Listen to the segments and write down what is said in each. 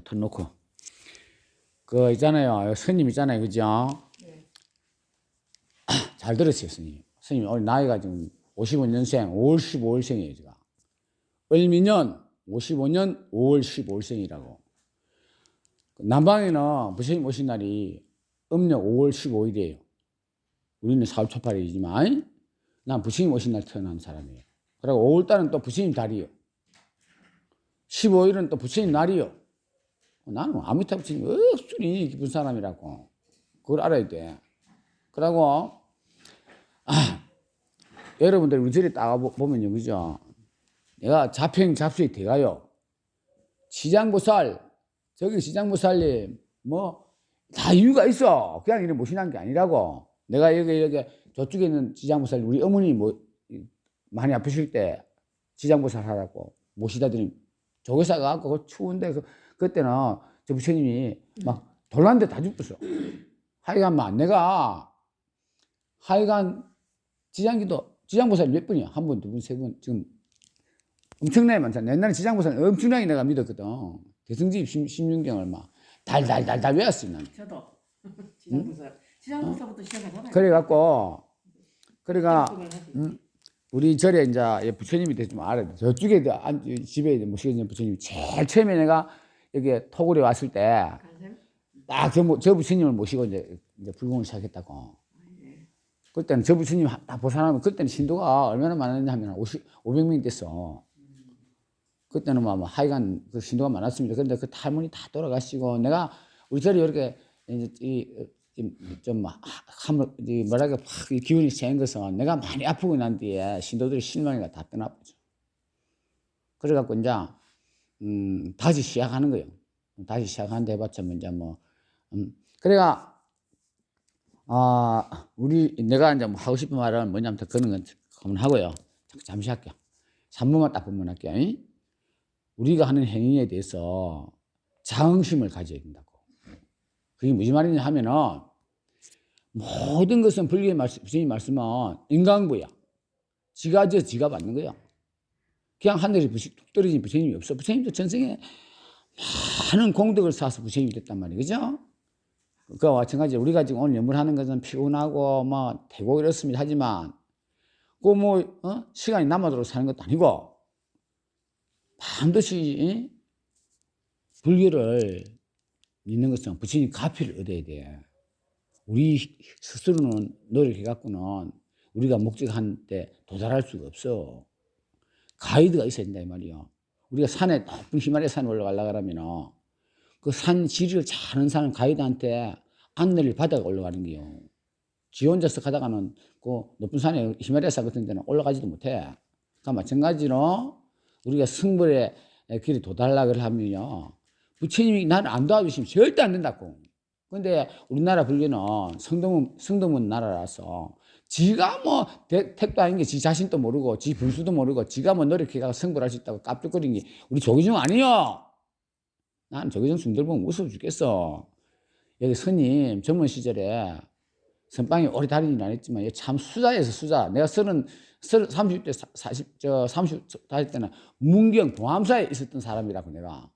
턴 놓고. 그 있잖아요. 스님 있잖아요. 그죠? 네. 잘 들으세요 스님. 스님 오늘 나이가 지금 55년생 5월 15일생이에요 제가. 을미년 55년 5월 15일생이라고. 남방에는 부처님 오신 날이 음력 5월 15일이에요. 우리는 4월 초팔이지만 난 부처님 오신 날 태어난 사람이에요. 그리고 5월달은 또 부처님 달이요. 15일은 또 부처님 날이요 나는 아미타 부처님 억수리 기쁜 사람이라고 그걸 알아야 돼. 그러고 아, 여러분들 우리 절에 딱 보면요, 그죠? 내가 자평 잡수에 대가요. 시장보살 저기 시장보살님 뭐 다 이유가 있어. 그냥 이래 모시는 게 아니라고. 내가 여기 여기 저쪽에 있는 지장보살 우리 어머니 뭐 많이 아프실 때 지장보살 하라고 모시다 드림 조교사 가고 그 추운데 그 그때는 저 부처님이 막 돌란데 다 죽었어. 하여간 막 내가 하여간 지장기도 지장보살 몇 분이야? 한 분, 두 분, 세 분. 지금 엄청나게 많잖아. 옛날에 지장보살 엄청나게 내가 믿었거든. 대승집 16경을 막 달달달달 외웠어, 나는. 저도 지장부사 지장부사부터 시작하잖아요. 그래갖고, 그래가 그걸 하지. 음, 우리 절에 이제 부처님이 대좀 알아야 돼. 저쪽에 집에 모시게 부처님이 제일 처음에 내가 여기 토굴에 왔을 때 간샘? 딱저저 부처님을 모시고 이제 이제 불공을 시작했다고. 예. 그때는 저 부처님 딱 보살하면 그때는 신도가 얼마나 많았냐 하면 50, 500명이 됐어. 그때는 뭐, 뭐 하여간 그 신도가 많았습니다. 그런데 그 할머니 다 돌아가시고 내가 우리 절에 이렇게 이제 이 좀 함을 이 뭐랄까 확 기운이 센 것은 내가 많이 아프고 난 뒤에 신도들이 실망이가 다 떠나버죠. 그래갖고 이제 음, 다시 시작하는 거예요. 다시 시작하는데 해봤자 뭐 이제 뭐 음, 그래가 아 우리 내가 이제 뭐 하고 싶은 말은 뭐냐면 더 그런 건 그만하고요. 잠시 할게요. 3분만 딱 분문할게요. 잉? 우리가 하는 행위에 대해서 자긍심을 가져야 된다고. 그게 무슨 말이냐 하면은 모든 것은 불교의 말씀, 부처님 말씀은 인간부야. 지가 져 지가 받는 거야. 그냥 하늘에 부시- 뚝 떨어진 부처님이 없어. 부처님도 전생에 많은 공덕을 쌓아서 부처님이 됐단 말이에요. 그죠? 그와 마찬가지 우리가 지금 오늘 연물하는 것은 피곤하고 뭐 되고 이렇습니다. 하지만 그뭐 어? 시간이 남아도록 사는 것도 아니고 반드시 어? 불교를 믿는 것은 부처님 가피를 얻어야 돼. 우리 스스로는 노력해 갖고는 우리가 목적한 때 도달할 수가 없어. 가이드가 있어야 된다 이 말이야. 우리가 산에 높은 히말라야 산에 올라가려 그러면은 그 산 지리를 잘 아는 사람 가이드한테 안내를 받아 올라가는 거요. 지 혼자서 가다가는 그 높은 산에 히말라야 산 같은 데는 올라가지도 못해. 그러니까 마찬가지로 우리가 승불의 길에 도달하려 하면요. 부처님이 나를 안 도와주시면 절대 안 된다고. 근데 우리나라 불교는 성도문, 성도문 나라라서 지가 뭐 대- 택도 아닌 게 지 자신도 모르고 지 분수도 모르고 지가 뭐 노력해가 성불할 수 있다고 깝죽거리는 게 우리 조기중 아니요. 나는 조기중 승들 보면 무서워 죽겠어. 여기 스님 젊은 시절에 선방에 오래 다니진 않았지만 참 수자에서 수자. 내가 서른, 서른, 30대, 40, 저, 30 다닐 때는 문경 동암사에 있었던 사람이라고 내가.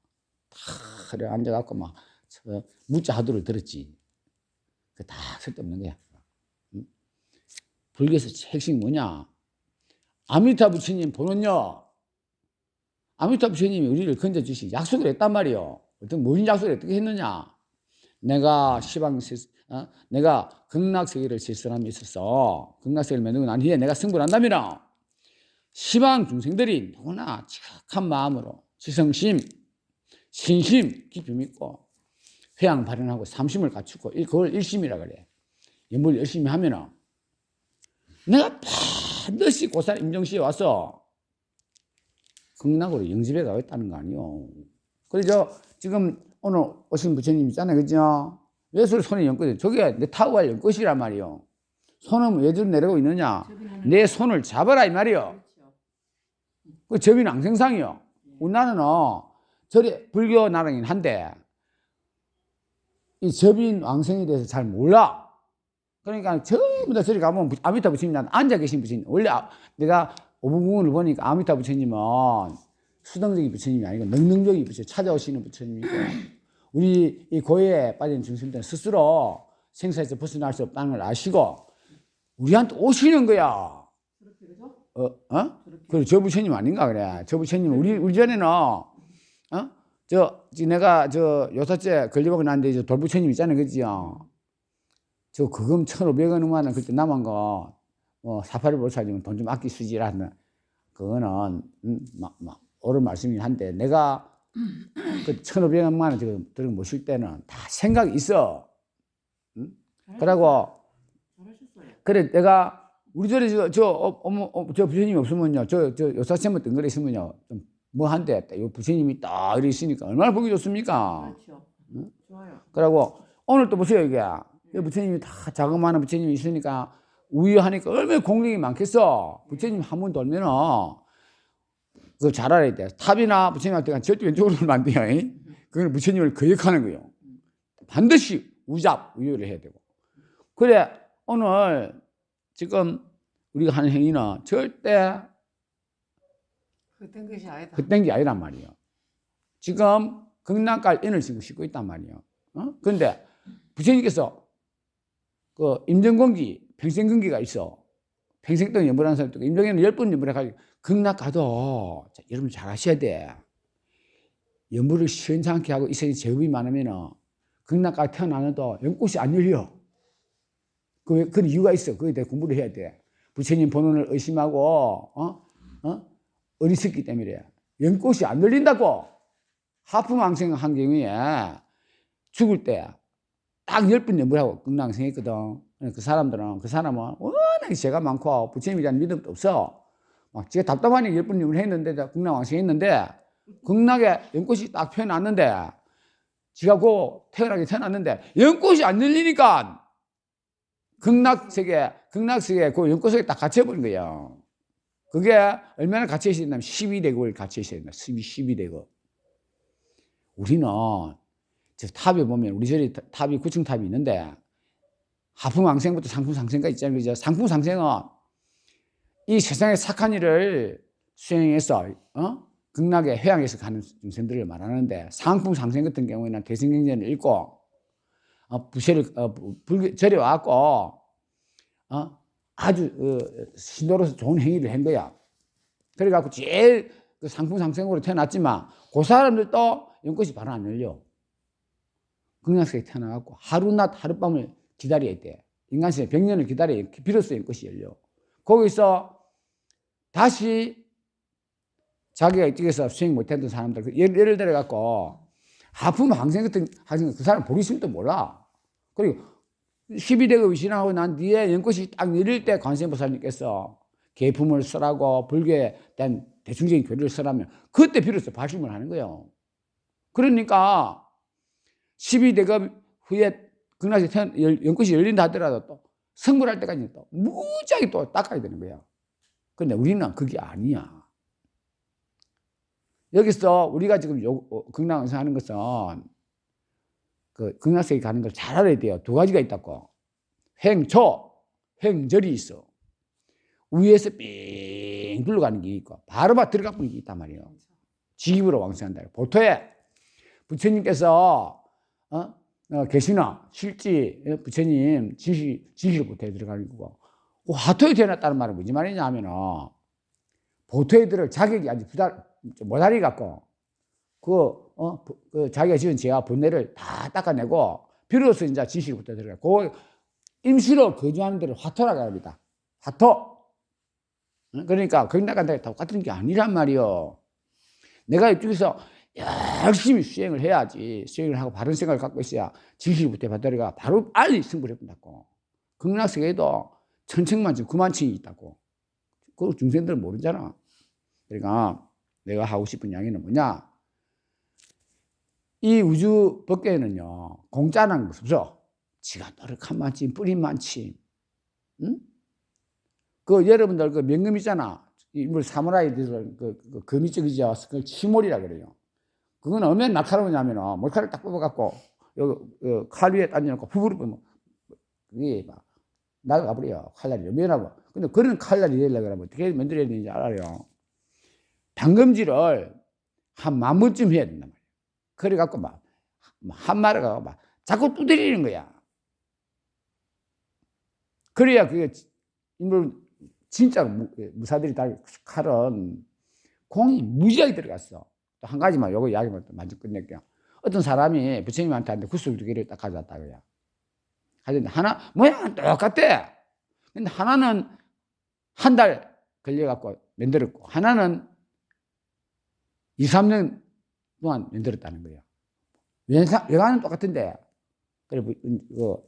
다 앉아갖고 막 저, 무자 하도를 들었지. 그 다 쓸데없는 거야. 응? 불교에서 핵심이 뭐냐? 아미타 부처님 보는요. 아미타 부처님이 우리를 건져주시 약속을 했단 말이요. 어떤 무슨 약속을 어떻게 했느냐? 내가 시방 어? 내가 극락세계를 질서함에 있어서 극락세계를 만들고 난 후에 내가 승부한다면 시방 중생들이 누구나 착한 마음으로 지성심, 신심 깊이 믿고 회양 발현하고 삼심을 갖추고 일- 그걸 일심이라 그래. 연불 열심히 하면은 내가 반드시 고산 임정시에 와서 극락으로 영집해 가겠다는 거 아니요. 그래서 지금 오늘 오신 부처님 있잖아요. 그죠? 왜 소리 손에 연꽃이 저게 내 타고 갈 연꽃이란 말이요. 손은 왜 저리 내려고 있느냐? 내 손을 잡아라 이 말이요. 그렇죠. 그 접인 앙생상이요. 우리나라는 저리 불교 나라긴 한데 이 접인 왕생에 대해서 잘 몰라. 그러니까 전부 다 저리 가면 부- 아미타 부처님 난 앉아 계신 부처님. 원래 아- 내가 오분궁을 보니까 아미타 부처님은 수동적인 부처님이 아니고 능동적인 부처님 찾아오시는 부처님이고 우리 이 고해에 빠진 중생들은 스스로 생사에서 벗어날 수 없다는 걸 아시고 우리한테 오시는 거야. 어? 어? 그래 저 부처님 아닌가 그래. 저 부처님 우리 우리 전에는 어? 저 내가 저 요사째 걸려보고 났는데 저 돌부처님 있잖아요, 그지요? 저 그금 1,500원만 원 그때 남은 거, 뭐 사파리 보살님은 돈좀 아끼 쓰지라는 그거는 음, 막, 막 옳은 말씀이긴 한데 내가 그 1,500원만 원 지금 들어 모실 때는 다 생각이 있어. 그러고 잘하셨어요. 그래 내가 우리 절에 저, 저 어, 어머 어, 저 부처님 없으면요 저저 요사sem은 뜬거리 있으면요 좀 뭐 한데 요 부처님이 딱 이리 있으니까 얼마나 보기 좋습니까? 그렇죠. 좋아요. 그러고 오늘 또 보세요 이게 이 부처님이 다 자그마한 부처님이 있으니까 우유하니까 얼마나 공력이 많겠어 부처님 한 번 돌면은 그거 잘 알아야 돼 탑이나 부처님한테 가 절대 왼쪽으로 돌면 안 돼요 이? 그건 부처님을 거역하는 거예요 반드시 우잡 우유를 해야 되고 그래 오늘 지금 우리가 하는 행위는 절대 그땐 것이 아니다. 그딴 게 아니란 말이에요. 지금 극락갈 인을 지금 싣고 있단 말이에요. 어? 그런데 부처님께서 그 임정공기, 평생근기가 있어. 평생 동안 연불하는 사람도 있고, 임정에는 열 번 연불해가지고 극락 가도 자, 여러분 잘 아셔야 돼. 연불을 시원찮게 하고 이생에 제업이 많으면은 극락가 태어나도 연꽃이 안 열려. 그, 그 이유가 있어. 그거에 대해 공부를 해야 돼. 부처님 본원을 의심하고, 어? 어? 어리석기 때문에 연꽃이 안 열린다고 하품왕생 한 경우에 죽을 때 딱 열번 연불하고 극락생했거든. 그 사람들은 그 사람은 워낙에 죄가 많고 부처님에 대한 믿음도 없어. 막 지가 답답하니 열번 연불 했는데 극락왕생 했는데 극락에 연꽃이 딱 피어났는데 지가 고 태어나게 태어났는데 연꽃이 안 열리니까 극락세계 극락세계 그 연꽃에 딱 갇혀버린 거야. 그게 얼마나 갇혀 있어야 된다면 12대국을 갇혀 있어야 된다. 12대국. 우리는 저 탑에 보면 우리 절에 탑이 9층 탑이 있는데 하품 왕생부터 상품 상생까지 있잖아요. 그죠? 상품 상생은 이 세상의 착한 일을 수행해서 어? 극락의 해양에서 가는 중생들을 말하는데 상품 상생 같은 경우에는 대승경전을 읽고 어, 부세를 어, 불교 절에 와갖고 어? 아주 어, 신도로서 좋은 행위를 한 거야. 그래갖고 제일 그 상품 상생으로 태어났지만 그 사람들도 연꽃이 바로 안 열려. 극락세에 태어나갖고 하루낮 하룻밤을 기다려야 돼. 인간세에 100년을 기다려야 비로소 연꽃이 열려. 거기서 다시 자기가 이쪽에서 수행 못했던 사람들, 그 예를, 예를 들어갖고 하품 항생 같은 항생 그 사람 보기 싫도 몰라. 그리고 12대가 신앙하고 난 뒤에 연꽃이 딱 내릴 때 관세음보살님께서 계품을 쓰라고 불교에 대한 대중적인 교리를 쓰라면 그때 비로소 발심을 하는 거예요. 그러니까 12대가 후에 열- 연꽃이 열린다 하더라도 또 성불할 때까지 또 무지하게 또 닦아야 되는 거야. 근데 우리는 그게 아니야. 여기서 우리가 지금 요, 어, 극락에서 하는 것은 그 극락세계 가는 걸 잘 알아야 돼요. 두 가지가 있다고. 횡초, 횡절이 있어. 위에서 삥 둘러가는 게 있고 바로 막 들어가 보는 게 있단 말이에요. 지입으로 왕생한다. 보토에 부처님께서 어? 어, 계시나 실지 어, 부처님 지시 보토에 들어가는 거고 그 화토에 태어났다는 말은 무슨 말이냐 하면은 보토에 들을 자격이 아직 부달 모자리 갖고 그, 어, 부- 그 자기가 지은 죄와 번뇌를 다 닦아내고 비로소 이제 지시부터 들어가. 그 임시로 거주하는 데를 화토라고 합니다. 화토. 응? 그러니까 거기 나간다 똑같은 게 아니란 말이요. 내가 이쪽에서 열심히 수행을 해야지 수행을 하고 바른 생각을 갖고 있어야 지시부터 받들어가 바로 빨리 승부를 해본다고. 극락세계에도 천층만층 구만층이 있다고. 그 중생들은 모르잖아. 그러니까 내가 하고 싶은 이야기는 뭐냐? 이 우주 밖에는요 공짜라는 것 없어. 지가 노력한 만치 뿌린 만치. 응? 그 여러분들 그 명금 있잖아. 이물 사무라이들 그, 그 금이 쪽이죠. 그걸 치몰이라 그래요. 그건 얼마나 날카로우냐면은 몰카를 딱 뽑아갖고 요, 요, 칼 위에 던져놓고 후부를 보면 그게 막 나가 버려요. 칼날이 면하고. 근데 그런 칼날이 되려고 그러면 어떻게 만들어야 되는지 알아요. 당금지를 한만 번쯤 해야 된단 말이야. 그래갖고 막, 한 마리가 막 자꾸 두드리는 거야. 그래야 그게 인물 진짜로 무- 무사들이 다 칼은 공이 무지하게 들어갔어. 또 한 가지만 요거 이야기만 또 먼저 끝낼게요. 어떤 사람이 부처님한테 한테 구슬 두 개를 딱 가져왔다 그야. 하여튼 하나 모양은 똑같대. 근데 하나는 한 달 걸려갖고 만들었고 하나는 2, 3년 동안 만들었다는 거예요. 외관은 똑같은데 그래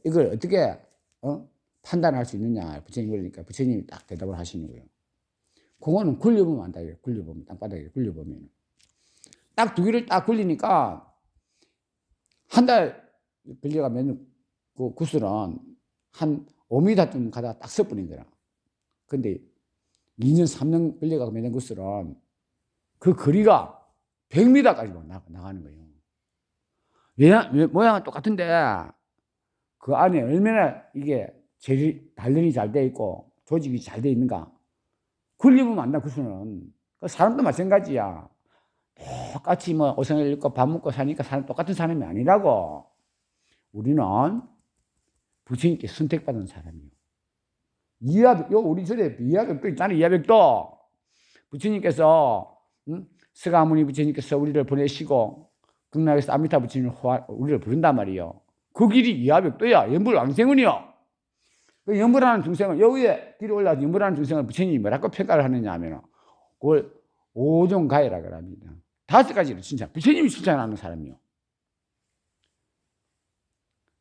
이걸 어떻게 어? 판단할 수 있느냐 부처님 그러니까 부처님이 딱 대답을 하시는 거예요. 그거는 굴려보면 안다. 굴려보면 땅바닥에 굴려보면 딱 두 개를 딱 굴리니까 한 달 걸려가 맨그 구슬은 한 5m쯤 가다가 딱 서버린 거야. 근데 2년, 3년 걸려가 맨 구슬은 그 거리가 100m까지 나, 나가는 거예요. 왜, 왜, 모양은 똑같은데 그 안에 얼마나 이게 재질, 단련이 잘 돼 있고 조직이 잘 돼 있는가. 굴리면 안다, 구슬은. 그 사람도 마찬가지야. 똑같이 뭐 오성을 입고 밥 먹고 사니까 사람 똑같은 사람이 아니라고. 우리는 부처님께 선택받은 사람이요. 이하백, 요 우리 절에 이하백도 있잖아요. 이하백도 부처님께서 응? 스가모니 부처님께서 우리를 보내시고 극락에서 아미타 부처님을 우리를 부른단 말이요. 그 길이 이하백도야. 연불 왕생은이요. 그 연불하는 중생을 여기에 길이 올라서 연불하는 중생을 부처님이 뭐라고 평가를 하느냐 하면 그걸 오종가해라 그럽니다. 다섯 가지를 진짜 부처님이 칭찬하는 사람이요.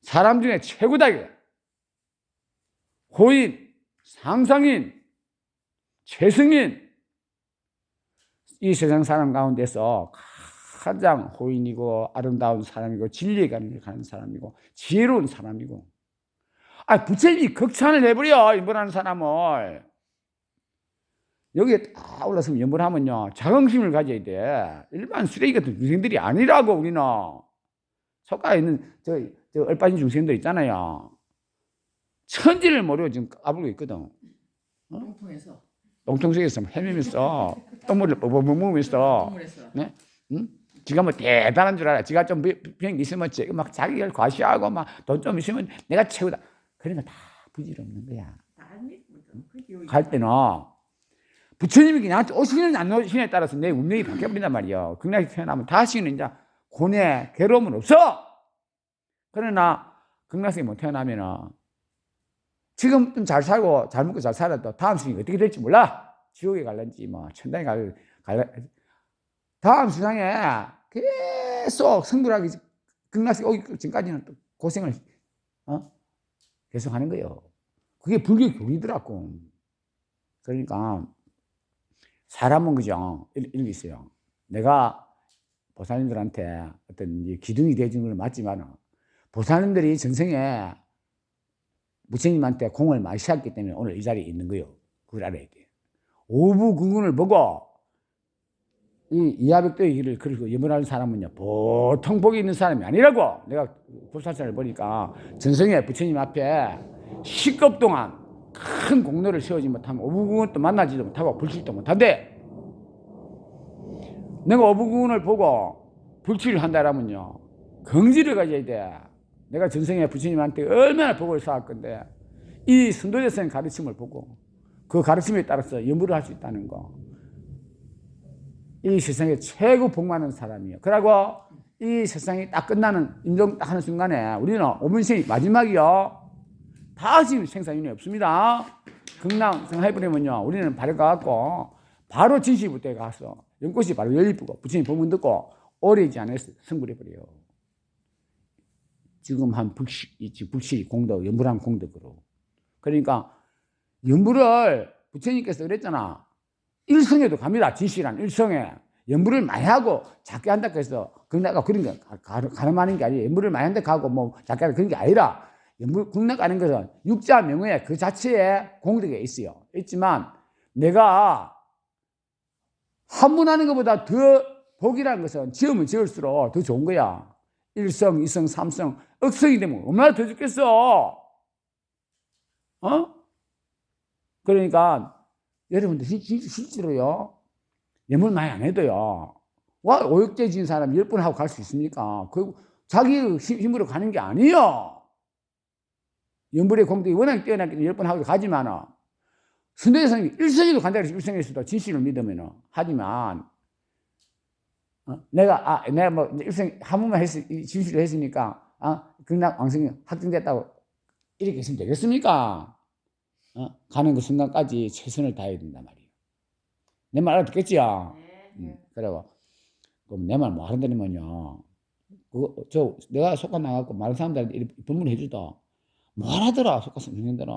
사람 중에 최고다 이게. 호인, 상상인, 최승인 이 세상 사람 가운데서 가장 호인이고 아름다운 사람이고 진리에 가는 사람이고 지혜로운 사람이고 아 부처님이 극찬을 해버려 인본하는 사람을 여기에 딱 올라서면 연불하면요 자긍심을 가져야 돼 일반 쓰레기 같은 중생들이 아니라고 우리는 속가에 있는 저, 저 얼빠진 중생들 있잖아요 천지를 모르고 지금 까불고 있거든 통통해서. 똥통속에서 헤매면서 똥물을 먹으면서 동물에서. 응? 지가 뭐 대단한 줄 알아. 지가 좀 비- 비행 있으면 지- 막 자기를 과시하고 막 돈 좀 있으면 내가 최고다. 그러면 다 부질없는 거야. 여기. 갈 때는 부처님이 나한테 오시느냐 안 오시느냐에 따라서 내 운명이 바뀌어버린단 말이야. 극락에 태어나면 다시는 이제 고뇌, 괴로움은 없어. 그러나 극락에 못 태어나면은 지금 좀 잘 살고 잘 먹고 잘 살아도 다음 생이 어떻게 될지 몰라. 지옥에 갈런지 뭐 천당에 갈, 갈 다음 세상에 계속 성불하기 극락에 오기 전까지는 또 고생을 어? 계속 하는 거예요. 그게 불교 교리더라고. 그러니까 사람은 그죠 이런 이런 게 있어요. 내가 보살님들한테 어떤 이 기둥이 되어준 건 맞지만 보살님들이 전생에 부처님한테 공을 많이 씌웠기 때문에 오늘 이 자리에 있는 거예요. 그걸 알아야 돼. 오부근근을 보고 이 이하백도의 길을 그리고 염원하는 사람은요 보통 복이 있는 사람이 아니라고 내가 불사찰을 보니까 전생에 부처님 앞에 10급 동안 큰 공로를 세우지 못하면 오부근도 만나지도 못하고 불출도 못한대. 내가 오부근을 보고 불출을 한다라면요 긍지를 가져야 돼. 내가 전생에 부처님한테 얼마나 복을 쌓을 건데 이 선도대생 가르침을 보고 그 가르침에 따라서 연부를 할 수 있다는 거. 이 세상에 최고 복 많은 사람이에요. 그러고 이 세상이 딱 끝나는 인정 딱 하는 순간에 우리는 오문생이 마지막이요. 다시 생사윤이 없습니다. 극락생 해버리면요. 우리는 바로 가갖고 바로 진시부터에 가서 연꽃이 바로 열리고 부처님 법문 듣고 오래지 않아서 성불해버려요. 지금 한 불시, 이 불시 공덕, 연불한 공덕으로. 그러니까 연불을 부처님께서 그랬잖아. 일성에도 갑니다. 진실한 일성에. 연불을 많이 하고 작게 한다고 해서 극락가 그런 가- 가늠하는 게 아니에요. 연불을 많이 한다고 하고 뭐 작게 하는 그런 게 아니라 연불 극락 가는 것은 육자 명예 그 자체에 공덕에 있어요. 있지만 내가 한문하는 것보다 더 복이라는 것은 지으면 지을수록 더 좋은 거야. 일성, 이성, 삼성, 억성이 되면 얼마나 더 좋겠어. 어? 그러니까 여러분들 실제로요. 예물 많이 안 해도요. 와 오역죄 지은 사람 열 번 하고 갈 수 있습니까? 그 자기 힘- 힘으로 가는 게 아니요. 연불의 공덕이 워낙 뛰어나기 열번 하고 가지만은 순대성이 일생에도 간다고 일생에서도 진실을 믿으면은 하지만 어? 내가 아 내가 뭐 일생 한 번만 이 진실을 했으니까 아 극락 왕성이 확정됐다고 이렇게 했으면 되겠습니까? 어? 가는 그 순간까지 최선을 다해야 된단 말이에요. 내 말 알아듣겠지요? 네. 음, 그래고 그럼 내 말 뭐 하는다면요. 그거 저 내가 속아 나가고 많은 사람들한테 이렇게 법문을 해주다 뭐하더라 속아 성년들은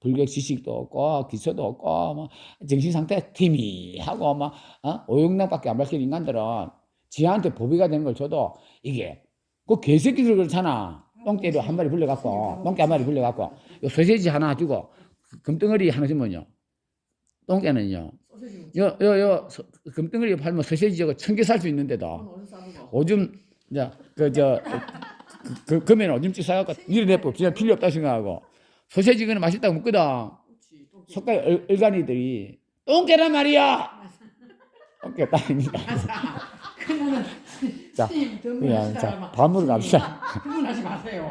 불교 지식도 없고 기초도 없고 뭐 정신 상태 팀이하고 막 어? 오용락밖에 안 밝힌 인간들은 지한테 보비가 되는 걸 줘도 이게 그 개새끼들 그렇잖아. 똥개로 한 마리 불려갖고 똥개 한 마리 불려갖고 요 소세지 하나 주고 금덩어리 하나 주면요. 똥개는요. 요, 요, 요, 소- 금덩어리 팔면 소세지 저거 천개 살 수 있는데도 오줌, 이제, 그, 저, 그, 그, 금에는 오줌집 사갖고 밀어내고 그냥 필요 없다 생각하고. 소세지 그는 맛있다고 먹거든. 얼, 얼간이들이. 똥개란 말이야! 똥개. 그거는 자, 그냥, 자, 밤으로 갑시다. 그분 하지 마세요